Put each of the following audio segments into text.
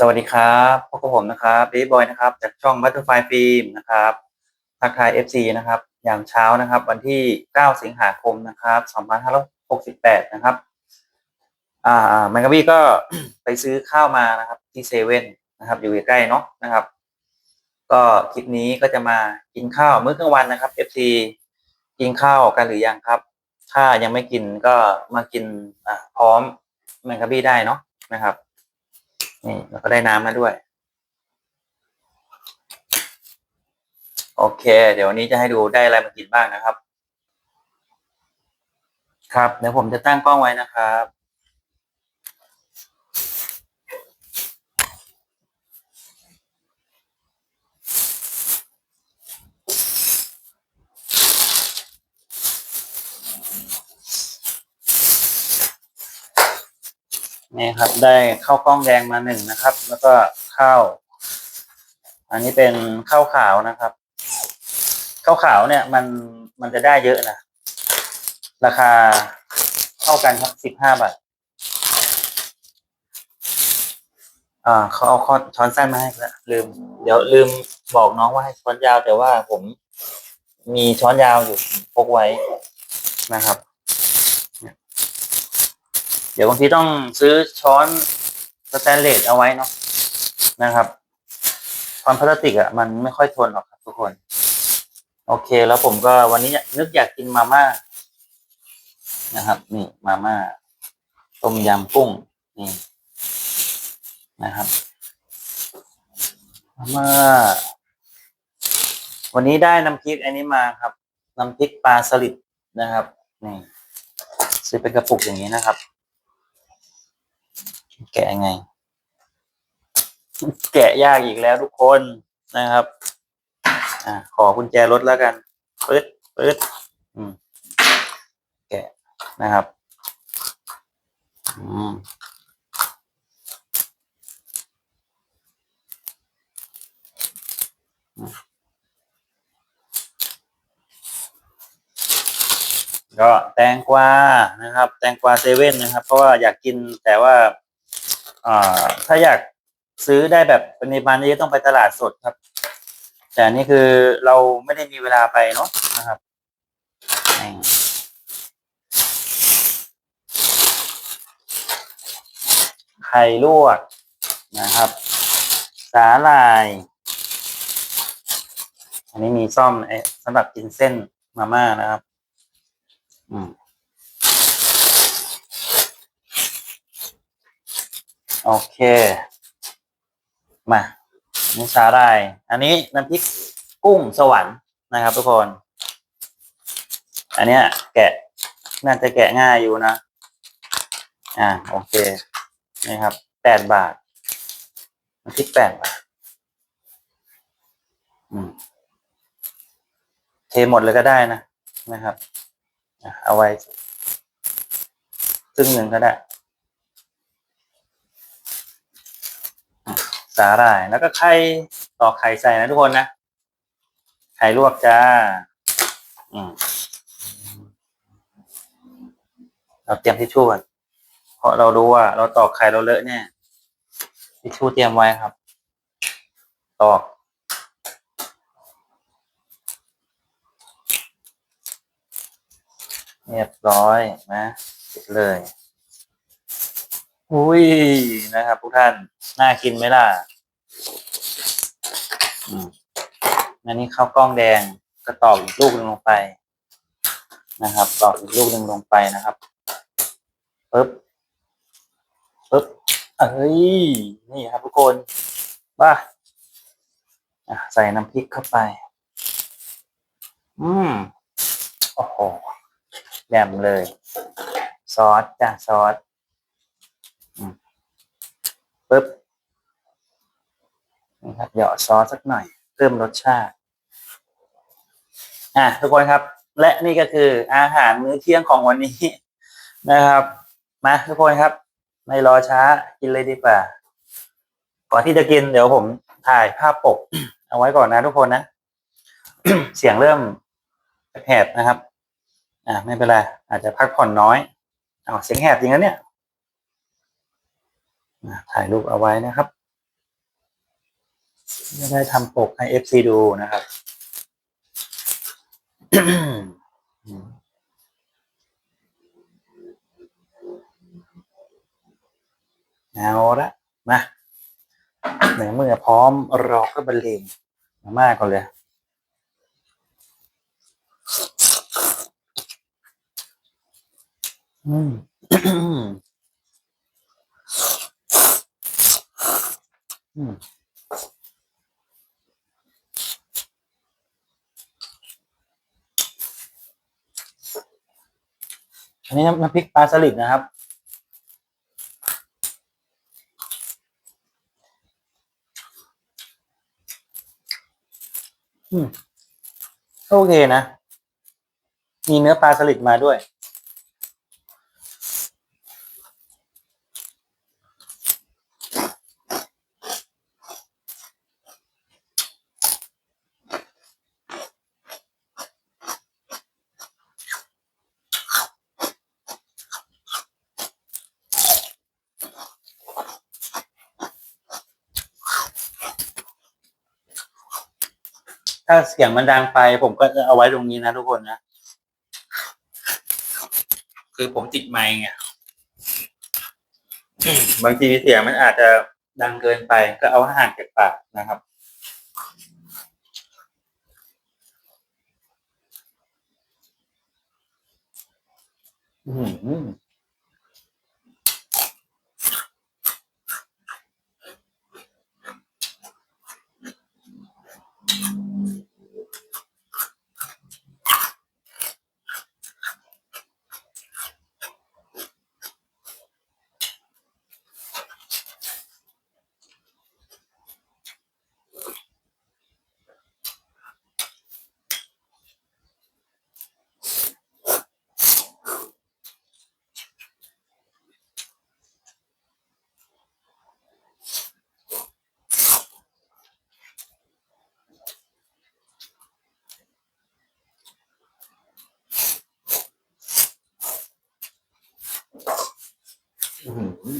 สวัสดีครับพบกับผมนะครับเบย์บอยนะครับ จากช่อง Butterfly Film นะครับทักทาย FC นะครับยามเช้านะครับ วันที่ 9 สิงหาคมนะครับ2568 นะครับ อ่าแมงกะบี้ก็ไปซื้อข้าวมานะครับ ที่เซเว่นนะครับ อยู่ใกล้ๆเนาะนะครับ ก็คลิปนี้ก็จะมากินข้าวมื้อกลางวันนะครับ FC กินข้าวกันหรือยังครับ ถ้ายังไม่กินก็มากินอ่าพร้อมแมงกะบี้ได้เนาะนะครับ นี่แล้วก็ได้น้ำมาด้วย โอเค เดี๋ยววันนี้จะให้ดูได้อะไรมากินบ้างนะครับ ครับ เดี๋ยวผมจะตั้งกล้องไว้นะครับ นี่ครับ ได้ข้าวกล้องแดงมาหนึ่งนะครับ แล้วก็ข้าว อันนี้เป็นข้าวขาวนะครับ ข้าวขาวเนี่ย มันมันจะได้เยอะนะ ราคาเท่ากันครับสิบห้าบาท อ่าเขาเอาช้อนสั้นมาให้แล้วลืม เดี๋ยวลืมบอกน้องว่าให้ช้อนยาวแต่ว่าผมมีช้อนยาวอยู่พกไว้นะครับ ดี๋ยวบางทีต้องซื้อช้อนสแตนเลสเอาไว้เนาะนะครับช้อนพลาสติกอะ่ะมันไม่ค่อยทนหรอกครับทุกคน โอเคแล้วผมก็วันนี้นึกอยากกินมาม่านะครับ นี่มาม่าต้มยำกุ้งนี่นะครับมาม่าวันนี้ได้น้ำพริกอันนี้มาครับน้ำพริกปลาสลิดนะครับนี่ซื้อเป็นกระปุกอย่างนี้นะครับ แกะไง แกะยากอีกแล้วทุกคนนะครับ อ่า ขอกุญแจรถแล้วกันปึ๊ดปึ๊ดอืม แกะนะครับ อืมก็แตงกวานะครับ แตงกวาเซเว่นนะครับ เพราะว่าอยากกินแต่ว่า อ่าถ้าอยากซื้อได้แบบปริมาณเยอะต้องไปตลาดสดครับ แต่นี่คือเราไม่ได้มีเวลาไปเนาะนะครับไข่ลวกนะครับ สาลาย อันนี้มีซ่อมสำหรับกินเส้นมาม่านะครับ อืม โอเค มานี่สาหร่าย อันนี้น้ำพริกกุ้งสวรรค์นะครับ ทุกคน อันเนี้ย แกะน่าจะแกะง่ายอยู่นะ อ่า โอเค นี่ครับ แปดบาทน้ำพริกแปดบาท อืม เทหมดเลยก็ได้นะ นะครับ เอาไว้ครึ่งหนึ่งก็ได้ สาหร่าย แล้วก็ไข่ตอกไข่ใส่นะทุกคนนะ ไข่ลวกจ้า อืมเราเตรียมทิชชู่ก่อนเพราะเรารู้ว่า เราตอกไข่เราเลอะเนี่ยทิชชู่เตรียมไว้ครับ ตอกเรียบร้อยนะเสร็จเลย อุ้ยนะครับทุกท่าน น่ากินไหมล่ะอันนี้ข้าวกล้องแดงก็ตอกอีกลูกหนึ่งลงไป นะครับ ตอกอีกลูกหนึ่งลงไปนะครับปึ๊บปึ๊บเอ้ยนี่ครับทุกคนว่าใส่น้ำพริกเข้าไป อืมโอ้โหแยมเลย ซอสจ้ะซอส ปึ๊บนี่ครับเหยาะซอสสักหน่อย เพิ่มรสชาติ อะทุกคนครับ และนี่ก็คืออาหารมื้อเที่ยงของวันนี้นะครับ มาทุกคนครับ ไม่รอช้ากินเลยดีกว่าก่อนที่จะกินเดี๋ยวผมถ่ายภาพปก เอาไว้ก่อนนะทุกคนนะเสียงเริ่มแหบนะครับ อ่าไม่เป็นไรอาจจะพักผ่อนน้อยเอเสียงแหบจริงนะเนี่ย ถ่ายรูปเอาไว้นะครับไม่ได้ทำปกให้เอฟซีดูนะครับเอาละมาหนือเมื่อพร้อมรอก็บรรเลงมาม่าก่อนเลยอืม อันนี้น้ำน้ำพริกปลาสลิดนะครับ อืม โอเคนะ มีเนื้อปลาสลิดมาด้วย ถ้าเสียงมันดังไปผมก็เอาไว้ตรงนี้นะทุกคนนะ คือผมติดไมค์ไงบางทีเสียงมันอาจจะดังเกินไป ก็เอาห่างจากปากนะครับอืม อื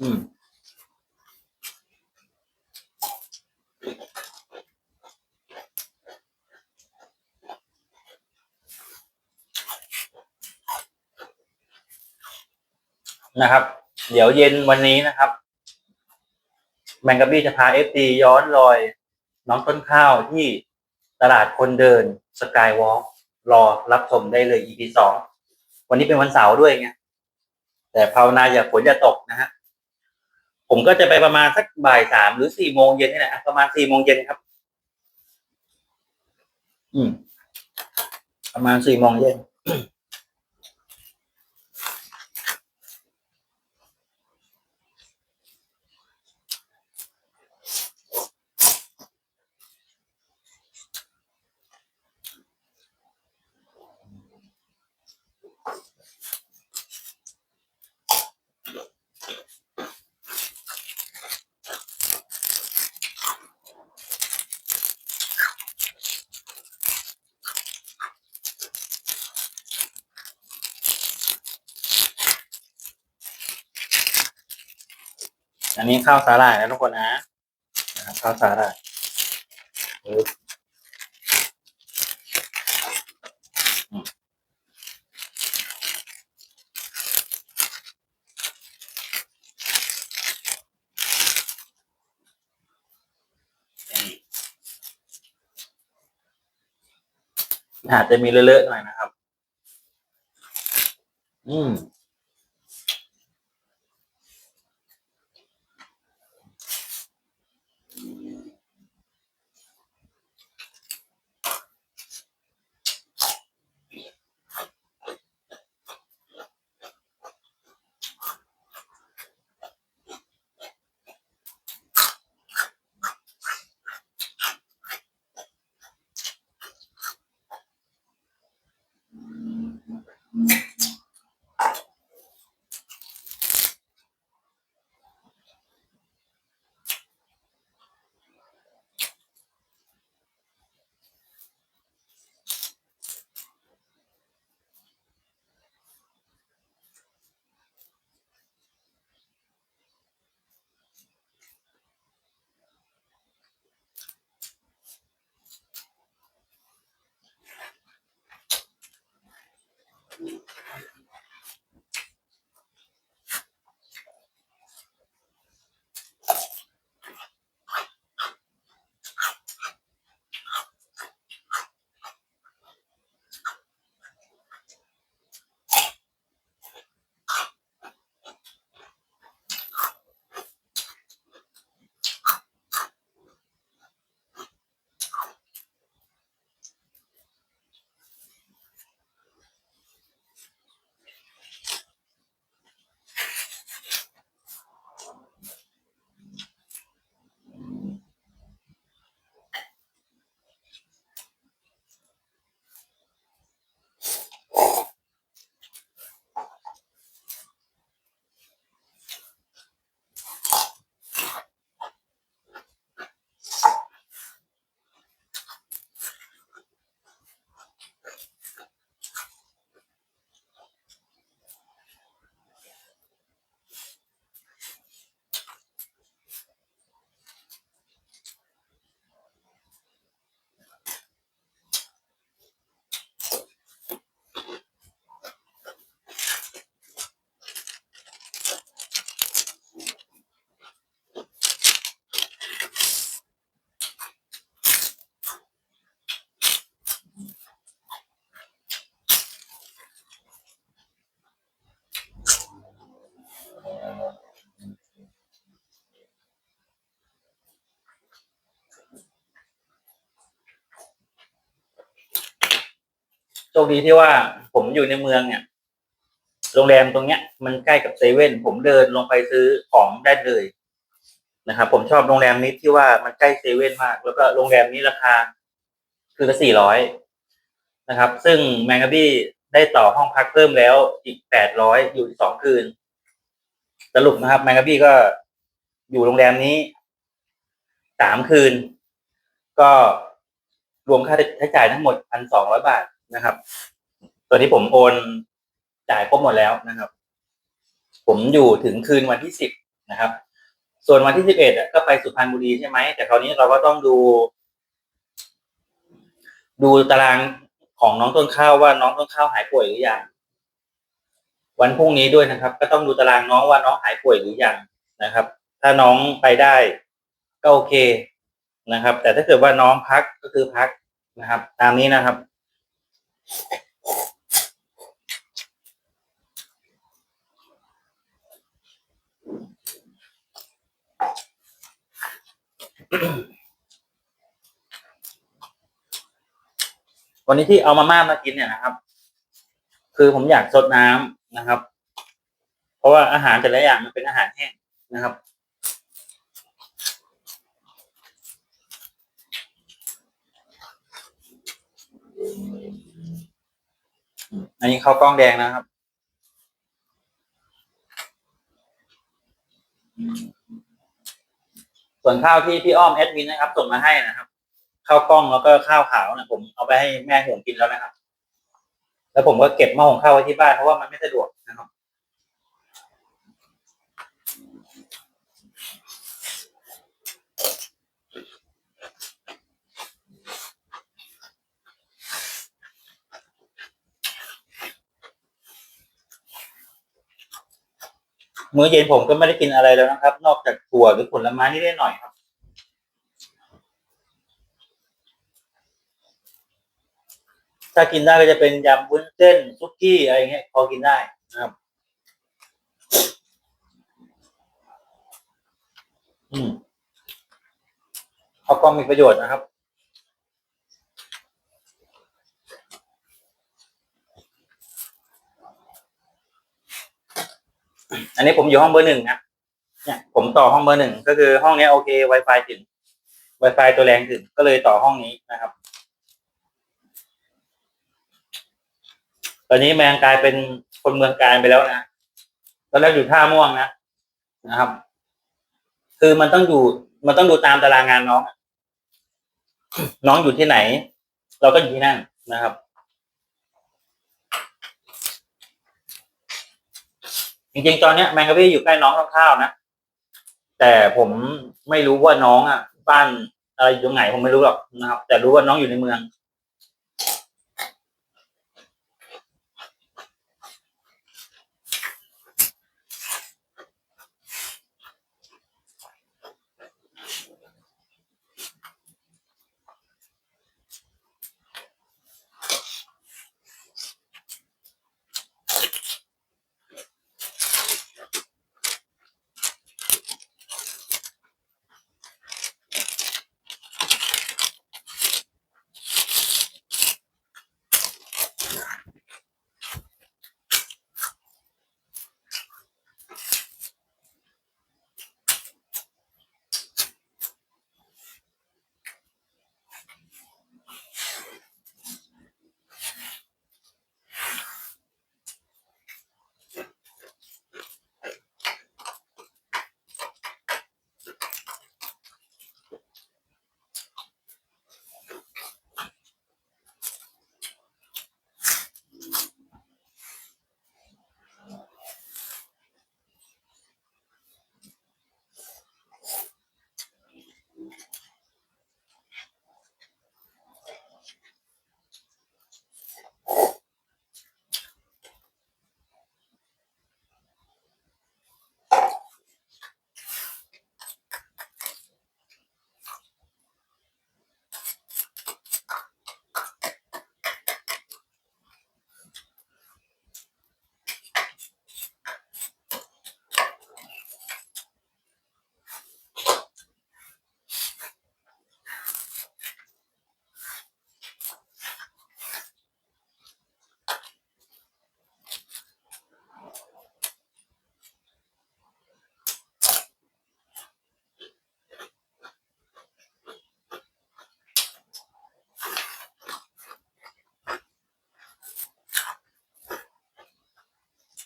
อืมนะครับ เดี๋ยวเย็นวันนี้นะครับแมงกะบี้จะพาเอฟซีย้อนรอย น้องต้นข้าวที่ตลาดคนเดินสกายวอล์กรอรับชมได้เลย EP สองวันนี้เป็นวันเสาร์ด้วยไงแต่ภาวนาอย่าฝนอย่าตกนะฮะ ผมก็จะไปประมาณสักบ่ายสามหรือสี่โมงเย็นนี่แหละประมาณสี่โมงเย็นครับ อืม ประมาณสี่โมงเย็น ข้าวสาหร่ายนะทุกคนนะนะครับข้าวสาหร่ายปึ๊บอืมอาจจะมีเลอะๆหน่อยนะครับ อืม คดีที่ว่าผมอยู่ในเมืองเนี่ย โรงแรมตรงเนี้ย มันใกล้กับเซเว่นผมเดินลงไปซื้อของได้เลยนะครับ ผมชอบโรงแรมนี้ที่ว่ามันใกล้เซเว่นมาก แล้วก็โรงแรมนี้ราคา คือละสี่ร้อยนะครับ ซึ่งแมงกะบี้ได้ต่อห้องพักเพิ่มแล้วอีกแปดร้อยอยู่สองคืน สรุปนะครับแมงกะบี้ก็อยู่โรงแรมนี้สามคืน ก็รวมค่าใช้จ่ายทั้งหมดพันสองร้อยบาท นะครับ ตัวนี้ผมโอนจ่ายครบหมดแล้วนะครับ ผมอยู่ถึงคืนวันที่สิบนะครับ ส่วนวันที่สิบเอ็ดก็ไปสุพรรณบุรีใช่ไหมแต่คราวนี้เราก็ต้องดู ดูตารางของน้องต้นข้าวว่าน้องต้นข้าวหายป่วยหรือยังวันพรุ่งนี้ด้วยนะครับ ก็ต้องดูตารางน้องว่าน้องหายป่วยหรือยังนะครับ ถ้าน้องไปได้ก็โอเคนะครับ แต่ถ้าเกิดว่าน้องพักก็คือพักนะครับ ตามนี้นะครับ วันนี้ที่เอามาม่ามากินเนี่ยนะครับ คือผมอยากสดน้ำนะครับ เพราะว่าอาหารแต่ละอย่างมันเป็นอาหารแห้งนะครับ นนี้ข้าวกล้องแดงนะครับ ส่วนข้าวที่พี่อ้อมแอดมินนะครับส่งมาให้นะครับข้าวกล้องแล้วก็ข้าวขาวนะผมเอาไปให้แม่ผมกินแล้วนะครับ แล้วผมก็เก็บหม้อหุงข้าวไว้ที่บ้านเพราะว่ามันไม่สะดวก มื้อเย็นผมก็ไม่ได้กินอะไรแล้วนะครับ นอกจากถั่วหรือผลไม้นิดหน่อยครับ ถ้ากินได้ก็จะเป็นยำวุ้นเส้นซุกี้อะไรเงี้ยพอกินได้นะครับ อืมเขาก็มีประโยชน์นะครับ อันนี้ผมอยู่ห้องเบอร์หนึ่งนะเนี่ยผมต่อห้องเบอร์หนึ่งก็คือห้องนี้โอเค Wi-Fi ถึง Wi-Fi ตัวแรงถึงก็เลยต่อห้องนี้นะครับ ตอนนี้แมงกลายเป็นคนเมืองการไปแล้วนะตอนแรกอยู่ท่าม่วงนะนะครับ คือมันต้องอยู่มันต้องดูตามตารางงานน้อง น้องอยู่ที่ไหน เราก็อยู่ที่นั่นนะครับ จริงๆ ตอนเนี้ยแมงกะพี่อยู่ใกล้น้องข้าวๆนะ แต่ผมไม่รู้ว่าน้องอะ บ้านอะไรอยู่ตรงไหนผมไม่รู้หรอกนะครับ แต่รู้ว่าน้องอยู่ในเมือง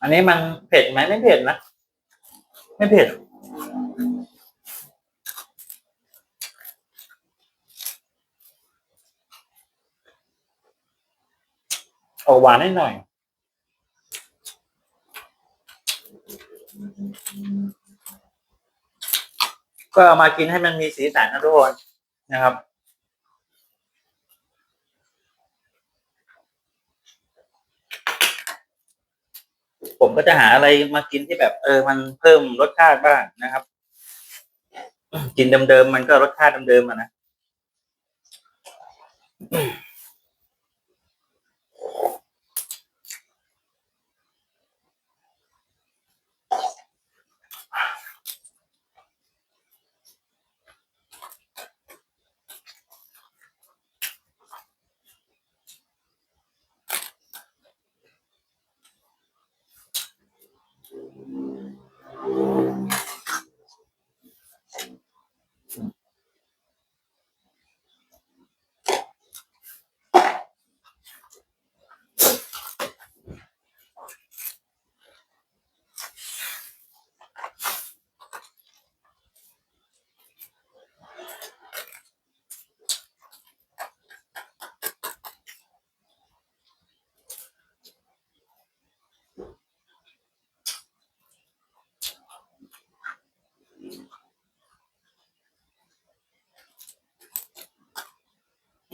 อันนี้มันเผ็ดไหมไม่เผ็ดนะ ไม่เผ็ด ออกหวานนิดหน่อย ก็เอามากินให้มันมีสีสันนะทุกคนนะครับ ผมก็จะหาอะไรมากินที่แบบ เออ มันเพิ่มรสชาติบ้างนะครับ กินเดิมๆมันก็รสชาติเดิมๆอะนะ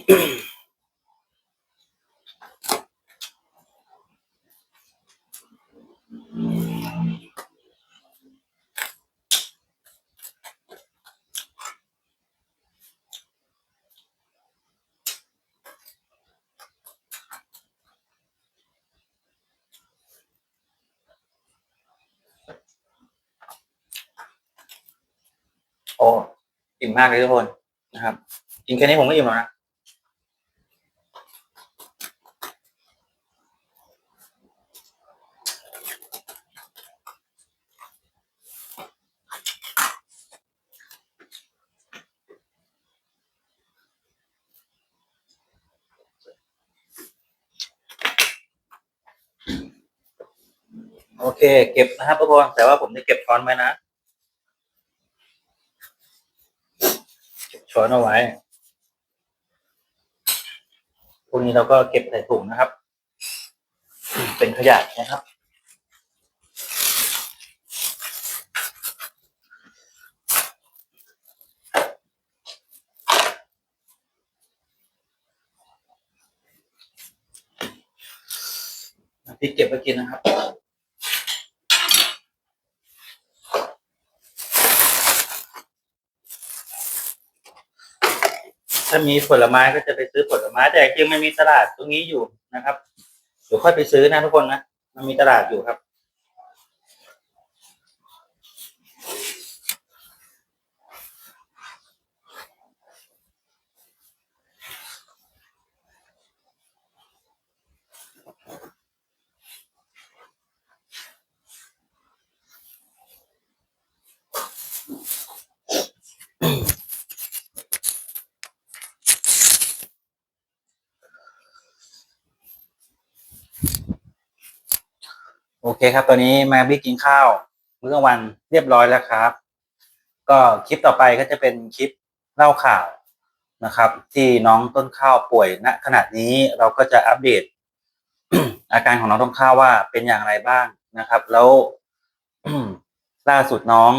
โอ้อิ่มมากเลยทุกคนนะครับกินแค่นี้ผมก็อิ่มแล้วนะ โอเค เก็บนะครับทุกคนแต่ว่าผมจะเก็บช้อนไว้นะเก็บช้อนเอาไว้พวกนี้เราก็เก็บใส่ถุงนะครับ เป็นขยะนะครับพี่เก็บไว้กินนะครับ ถ้ามีผลไม้ก็จะไปซื้อผลไม้ แต่จริงมันมีตลาดตรงนี้อยู่นะครับเดี๋ยวค่อยไปซื้อนะทุกคนนะมันมีตลาดอยู่ครับ เคครับ ตอนนี้มาบี้กินข้าวมื้อกลางวันเรียบร้อยแล้วครับ ก็คลิปต่อไปก็จะเป็นคลิปเล่าข่าวนะครับ ที่น้องต้นข้าวป่วยณขณะนี้เราก็จะอัปเดต อาการของน้องต้นข้าวว่าเป็นอย่างไรบ้างนะครับ แล้วล่าสุดน้อง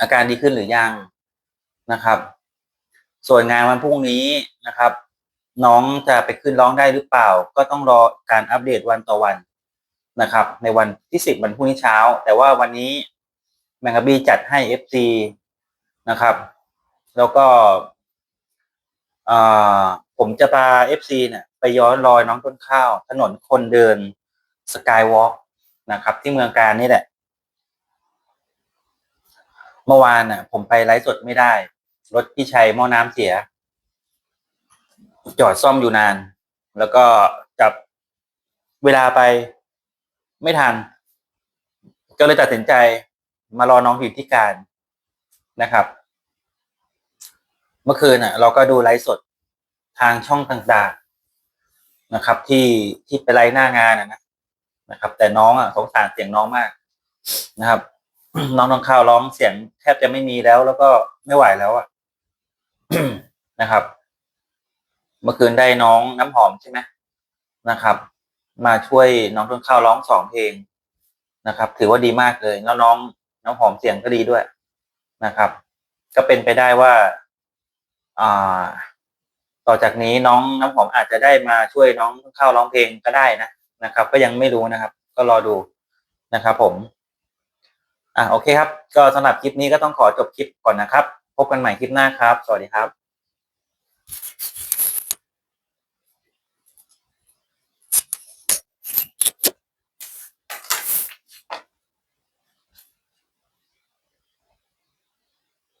อาการดีขึ้นหรือยังนะครับ ส่วนงานวันพรุ่งนี้นะครับ น้องจะไปขึ้นร้องได้หรือเปล่า ก็ต้องรอการอัปเดตวันต่อวัน นะครับ ในวันที่สิบวันพรุ่งนี้เช้า แต่ว่าวันนี้แมงกะบี้จัดให้ FC นะครับ แล้วก็เอ่อผมจะพา FC เนี่ยไปย้อนรอยน้องต้นข้าว ถนนคนเดินสกายวอล์กนะครับ ที่เมืองการนี่แหละ เมื่อวานน่ะ ผมไปไลฟ์สดไม่ได้ รถพี่ชัยหม้อน้ำเสีย จอดซ่อมอยู่นาน แล้วก็จับเวลาไป ไม่ทัน ก็เลยตัดสินใจมารอน้องอยู่ที่การนะครับ เมื่อคืนน่ะ เราก็ดูไลฟ์สดทางช่องต่างๆนะครับ ที่ที่ไปไลฟ์หน้างานนะนะนะครับ แต่น้องอะสงสารเสียงน้องมากนะครับ น้องน้องข้าวร้องเสียงแทบจะไม่มีแล้ว แล้วก็ไม่ไหวแล้วอะนะครับ เมื่อคืนได้น้องน้ำหอมใช่ไหมนะครับ มาช่วยน้องต้นข้าวร้องสองเพลงนะครับ ถือว่าดีมากเลยแล้วน้องน้ำหอมเสียงก็ดีด้วยนะครับ ก็เป็นไปได้ว่าอ่าต่อจากนี้น้องน้ำหอมอาจจะได้มาช่วยน้องต้นข้าวร้องเพลงก็ได้นะนะครับ ก็ยังไม่รู้นะครับ ก็รอดูนะครับ ผม อะโอเคครับ ก็สำหรับคลิปนี้ก็ต้องขอจบคลิปก่อนนะครับ พบกันใหม่คลิปหน้าครับ สวัสดีครับ